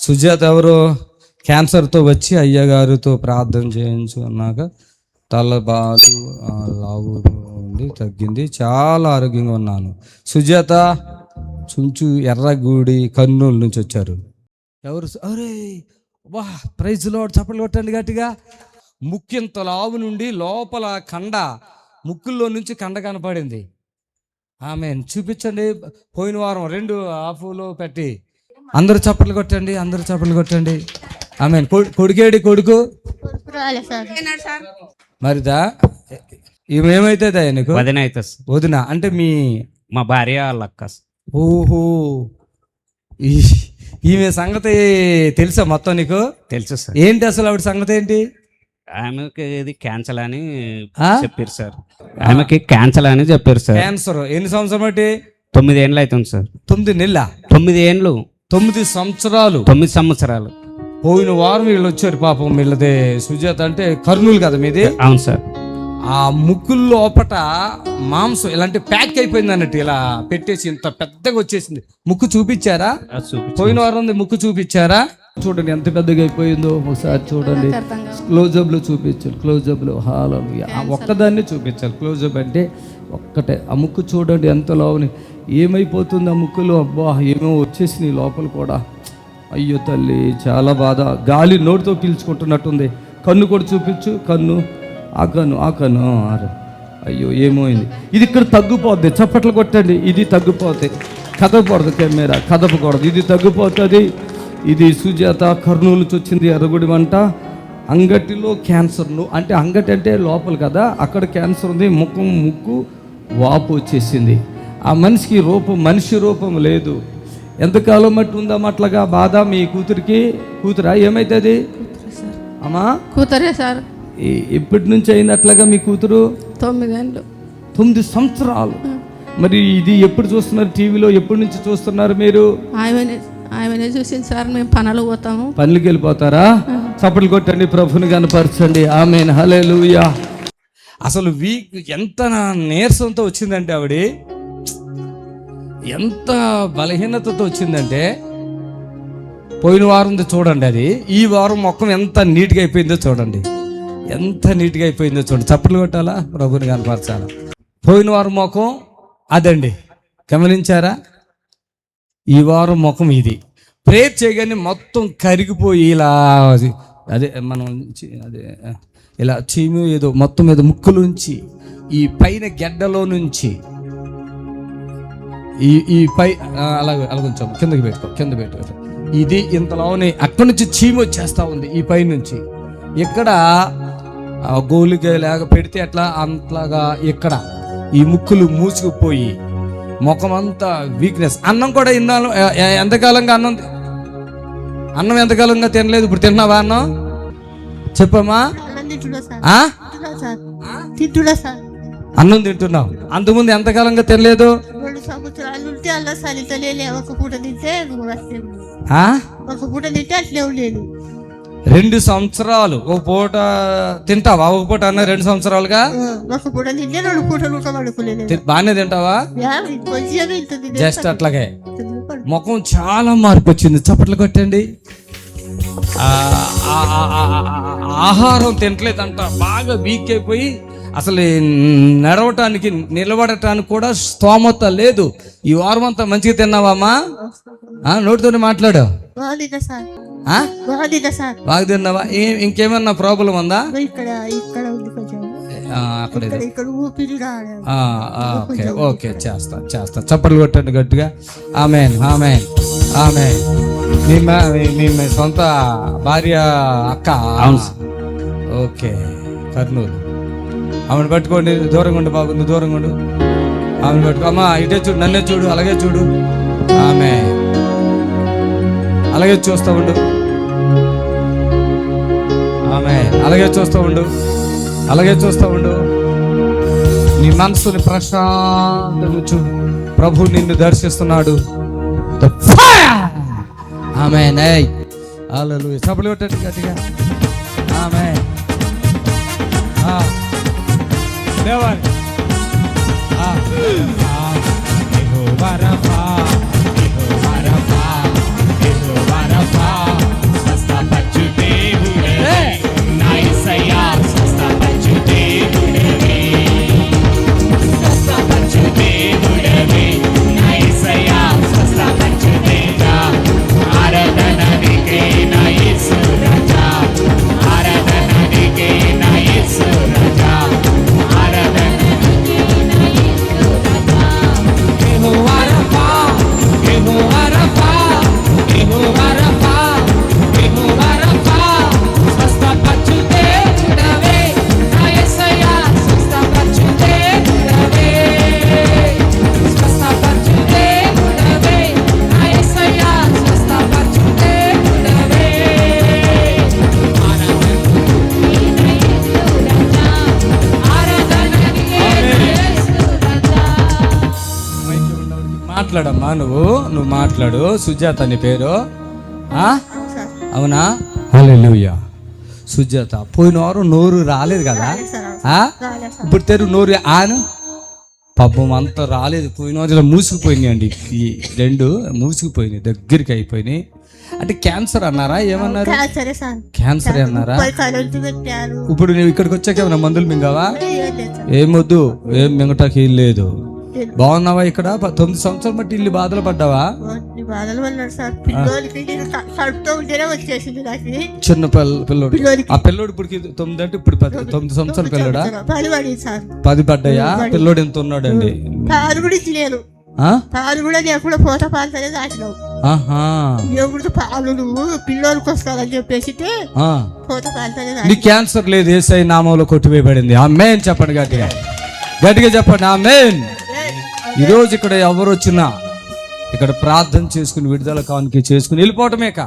సుజాత ఎవరు క్యాన్సర్తో వచ్చి అయ్యగారితో ప్రార్థన చేయించు అన్నాక తల బాలు లావు ఉంది తగ్గింది. చాలా ఆరోగ్యంగా ఉన్నాను. సుజాత చుంచు ఎర్రగూడి కర్నూలు నుంచి వచ్చారు. ఎవరు అరే వా ప్రైజ్లో చప్పట్లు కొట్టండి గట్టిగా. ముక్కింత లావు నుండి లోపల కండ ముక్కుల్లో నుంచి కండ కనపడింది. ఆమె చూపించండి. పోయిన వారం రెండు ఆఫ్లో పెట్టి అందరూ చప్పట్లు కొట్టండి అందరూ చప్పట్లు కొట్టండి. ఆమె కొడుకేడి కొడుకు? రాలే సార్. మరిదా ఏమైతుందా నీకు వదిన అవుతుంది. వదిన అంటే మీ మా భార్య వాళ్ళ అక్క సార్. ఓహో. ఈ- ఈమె సంగతి తెలుసా మొత్తం నీకు? తెలుసు సార్. ఏంటి అసలు ఆవిడ సంగతి ఏంటి? ఆమెకి ఇది క్యాన్సర్ అని? చెప్పారు సార్. ఆమెకి క్యాన్సర్ అని చెప్పారు సార్. క్యాన్సర్. ఎన్ని సంవత్సరం బట్టి తొమ్మిది ఏండ్లు అవుతుంది సార్. తొమ్మిది నెలల? తొమ్మిది ఏండ్లు తొమ్మిది సంవత్సరాలు. తొమ్మిది సంవత్సరాలు. పోయిన వారం వీళ్ళు వచ్చారు పాపం. వీళ్ళది సుజాత అంటే కర్నూలు కదా మీది? అవును సార్. ఆ ముక్కుల లోపట మాంసం ఇలాంటి ప్యాక్ అయిపోయింది అన్నట్టు ఇలా పెట్టేసి ఇంత పెద్దగా వచ్చేసింది. ముక్కు చూపించారా. పోయిన వారం ఉంది ముక్కు చూపించారా? చూడండి ఎంత పెద్దగా అయిపోయిందో ఒకసారి చూడండి. క్లోజప్లో చూపించాలి క్లోజప్లో. హాల్ ఒక్కదాన్ని చూపించాలి క్లోజప్ అంటే ఒక్కటే. ఆ ముక్కు చూడండి ఎంత లోని ఏమైపోతుంది ఆ అబ్బా ఏమో వచ్చేసినాయి లోపల కూడా. అయ్యో తల్లి చాలా బాధ. గాలి నోటితో పీల్చుకుంటున్నట్టుంది. కన్ను కూడా చూపించు కన్ను. ఆ కన్ను ఆ కన్ను ఆరు. అయ్యో ఏమైంది? ఇది ఇక్కడ తగ్గిపోద్ది. చప్పట్లు కొట్టండి. ఇది తగ్గిపోతాయి కదపకూడదు కెమెరా కదపకూడదు. ఇది తగ్గిపోతుంది. ఇది సుజాత కర్నూలు వచ్చింది ఎర్రగుడి వంట అంగటిలో క్యాన్సర్ను అంటే అంగటి అంటే లోపల కదా? అక్కడ క్యాన్సర్ ఉంది. ముఖం ముక్కు వాపు వచ్చేసింది. ఆ మనిషికి రూపం మనిషి రూపం లేదు. ఎంతకాలం మట్టి ఉందా అట్లాగా బాధ మీ కూతురికి? కూతురా? ఏమైతుంది? అమ్మా? కూతురే సార్. ఎప్పటి నుంచి అయింది అట్లాగా మీ కూతురు? తొమ్మిదేళ్ళు. తొమ్మిది సంవత్సరాలు. మరి ఇది ఎప్పుడు చూస్తున్నారు టీవీలో? ఎప్పటి నుంచి చూస్తున్నారు మీరు? ఆమెనే చూసింది సార్. మేము పనులు పోతాము. పనులకి వెళ్ళిపోతారా? చప్పట్లు కొట్టండి ప్రభుని కనపరచండి. ఆమె హల్లెలూయా. అసలు వీక్ ఎంత నీరసంతో వచ్చిందంటే ఆవిడ ఎంత బలహీనతతో వచ్చిందంటే పోయిన వారం చూడండి అది. ఈ వారం మొక్కం ఎంత నీట్గా అయిపోయిందో చూడండి. ఎంత నీట్గా అయిపోయిందో చూడండి. చప్పట్లు కొట్టాలా? ప్రభుని కనపరచాలా? పోయిన వారం ముఖం అదండి. గమనించారా? ఈ వారం ముఖం ఇది. ప్రేర్ చేయగానే మొత్తం కరిగిపోయి ఇలా అదే మనం అదే ఇలా చీము ఏదో మొత్తం మీద ముక్కులోంచి ఈ పైన గెడ్డలో నుంచి ఈ ఈ పై అలాగే అలా కొంచెం కిందకి పెట్టుకో కింద పెట్టుకో ఇది ఇంతలోనే అక్కడి నుంచి చీమ వచ్చేస్తా ఉంది ఈ పై నుంచి. ఇక్కడ ఆ, గోలిగా లాగా పెడితే అట్లా అంతలాగా ఇక్కడ. ఈ ముక్కులు మూసుకుపోయి ముఖం అంతా వీక్నెస్ అన్నం కూడా ఇన్నాళ్ళు ఎంతకాలంగా అన్నం అన్నం ఎంతకాలంగా తినలేదు? ఇప్పుడు తిన్నావా అన్నం? చెప్పమ్మా. అన్నం తింటున్నావు. అంతకుముందు ఎంతకాలంగా తినలేదు? సంవత్సరాలు ఉంటే అలా ఒక పూట తింటే? ఒక పూట తింటే అట్లే ఉండేది. రెండు సంవత్సరాలు. ఒక పూట తింటావా? ఒక పూట అన్న రెండు సంవత్సరాలుగా? ఒక పూట తింటే రెండు పూటలు బాగానే తింటావా? జస్ట్ అట్లాగే. ముఖం చాలా మార్పు వచ్చింది చప్పట్లు కొట్టండి. ఆహారం తినట్లేదంట. బాగా వీక్ అయిపోయి అసలు నడవటానికి నిలబడటానికి కూడా స్తోమత లేదు. ఈ వారం అంతా మంచిగా తిన్నావమ్మా? ఆ, నోటితోనే మాట్లాడు. బాగా తిన్నావా? ఏ ఇంకేమన్నా ప్రాబ్లం ఉందా? ఇక్కడ ఇక్కడ ఉంది కొంచెం. ఆ, అక్కడ ఇక్కడ ఇక్కడ ఊపిరి రావడం ఆ, ఆ, ఓకే ఓకే చేస్తా చేస్తా. చప్పట్లు కొట్టండి గట్టిగా. Amen amen amen. మీ మా- మీ- మీ మీ సొంత భార్య అక్క. అవును ఓకే కర్నూలు. ఆమెను పట్టుకోండి దూరంగా ఉండు బాబు నువ్వు దూరంగా ఉండు. ఆమెను పట్టుకో. అమ్మా ఇటే చూడు నన్నే చూడు అలాగే చూడు. ఆమె అలాగే చూస్తూ ఉండు. ఆమె అలాగే చూస్తూ ఉండు. అలాగే చూస్తూ ఉండు. నీ మనసుని ప్రశాంతంగా చూడు. ప్రభు నిన్ను దర్శిస్తున్నాడు. ఆమె అలలు సభలు కొట్టండి గట్టిగా. ఆమె. దేవాలి ఆ. మాట్లాడమ్మా నువ్వు నువ్వు మాట్లాడు. సుజాత నీ పేరు. అవునా? హల్లెలూయా. సుజాత పోయిన వారం నోరు రాలేదు కదా? ఇప్పుడు తెరు నోరు ఆను. పాపం అంతా రాలేదు. పోయిన వారు ఇలా మూసుకుపోయినాయి అండి. ఈ రెండు మూసుకుపోయినాయి దగ్గరికి అయిపోయినాయి. అంటే క్యాన్సర్ అన్నారా? ఏమన్నారు? సరే సార్. క్యాన్సర్ అన్నారా? ఇప్పుడు నువ్వు ఇక్కడికి వచ్చాక ఏమైనా మందులు మింగావా? ఏమొద్దు ఏం మింగటాకి లేదు. బాగున్నావా? ఇక్కడ? తొమ్మిది సంవత్సరాలు బట్టి ఇల్లు బాధలు పడ్డావా? బాధలు సార్. పిల్లోడికి నేను క- కడుపుతో ఉంటేనే వచ్చేసింది నాకు. చిన్న పిల్ల పిల్లోడు. ఆ పిల్లోడు ఇప్పుడు తొమ్మిది అంటే ఇప్పుడు పది తొమ్మిది సంవత్సరాల పిల్లడా? పడింది సార్. పది పడ్డాయా? పిల్లోడు ఎంత ఉన్నాడండి? పాలు కూడా ఇచ్చలేను ఆ? పాలు కూడా లేకుండా పోత పాలు సరే దాచినావు ఆహా. దేవుడితో పాలు నువ్వు? పిల్లోడికి వస్తానని చెప్పేసి ఆ. పోత పాలు సరే నీ క్యాన్సర్ లేదు ఏసై నామంలో కొట్టివేయబడింది. ఆ మేన్ చెప్పండి గట్టిగా. గట్టిగా చెప్పండి ఆ మేన్ ఈరోజు ఇక్కడ ఎవరు వచ్చినా ఇక్కడ ప్రార్థన చేసుకుని విడుదల కానుక చేసుకుని వెళ్ళిపోవటమే కా